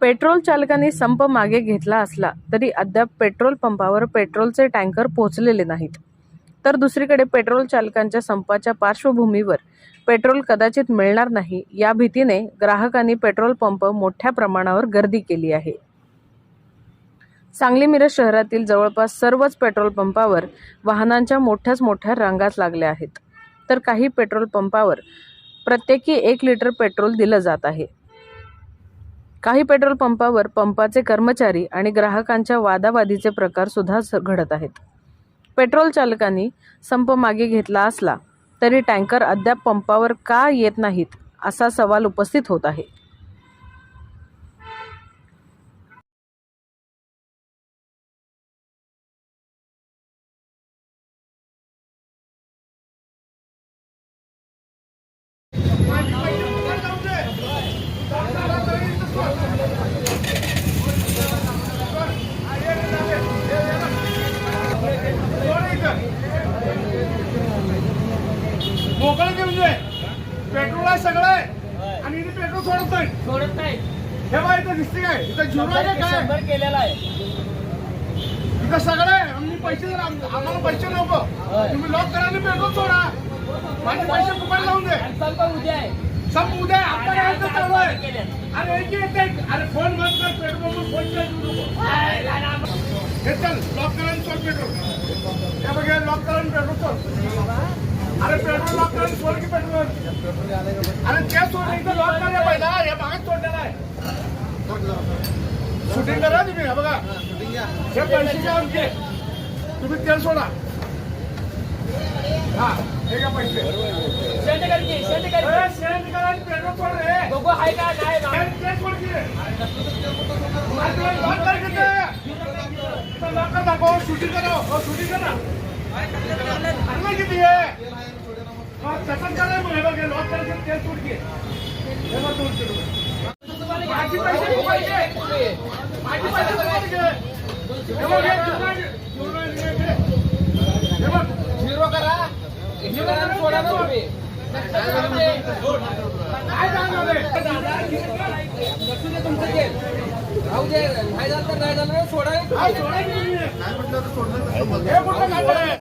Petrol चालकांनी संप मागे घेतला असला तरी अद्याप पेट्रोल पंपावर पेट्रोलचे टँकर पोहोचलेले नाहीत. तर दुसरीकडे पेट्रोल चालकांच्या संपाच्या पार्श्वभूमीवर पेट्रोल कदाचित मिळणार नाही या भीतीने ग्राहकांनी पेट्रोल पंप मोठ्या प्रमाणावर गर्दी केली आहे. सांगली मिरज शहरातील जवळपास सर्वच पेट्रोल पंपावर वाहनांच्या मोठ्याच मोठ्या रांगाच लागल्या आहेत. तर काही पेट्रोल पंपावर प्रत्येकी एक लिटर पेट्रोल दिलं जात आहे. काही पेट्रोल पंपावर पंपाचे कर्मचारी आणि ग्राहकांच्या वादावादीचे प्रकार सुद्धा स- घडत आहेत. पेट्रोल चालकांनी संप मागे घेतला असला तरी टँकर अद्याप पंपावर का येत नाहीत असा सवाल उपस्थित होत आहे. मोकळं घेऊन जाय पेट्रोल आहे सगळं आहे. आणि इथे पेट्रोल सोडत नाही. सोडत नाही. हे बघा इथं दिसते काय? इथं झिरो आहे काय? केलेला आहे. इथं सगळं आहे. आम्ही पैसे जर आम- आम्हाला पैसे नको. तुम्ही लॉक करा आणि पेट्रोल सोडा. माझे पैसे फुकट लावून दे. संप उद्या आहे. सब उद्या आता आणि यायचं चालू आहे. अरे एक एक अरे फोन बंद कर. पेट्रोल फोन नको. हे चल लॉक करा आणि पेट्रोल. हे बघ लॉक करा आणि पेट्रोल सोड अरे पेट्रोल लॉक करा आणि सोड की पेट्रोल अरे ते सोड इथं लॉक पहिला. हे भागात सोडलेला आहे. शूटिंग करा तुम्ही बघा. हे पैसे घ्या आमचे तुम्ही तेल सोडा. हा हे घ्या पैसे. सेंड कर की, सेंड कर सेंड आणि पेट्रोल सोड रे. बघू हाय का. हे तेल सोड की. लॉक कर दाखव. शूटिंग करा. हो शूटिंग करा. तसंच करा मग हे बघ हे लॉक कर की तेल सोड हे बघ दोनशे रुपये माझे पैसे. माझे पैसे. हे बघ, हे. हे बघ. झिरो करा झिरो ना तुम्ही काय जाणार आहे? लक्ष दे तुमचं ते. राहू दे नाही झालं तर नाही झालं सोडा सोडायचं? हे?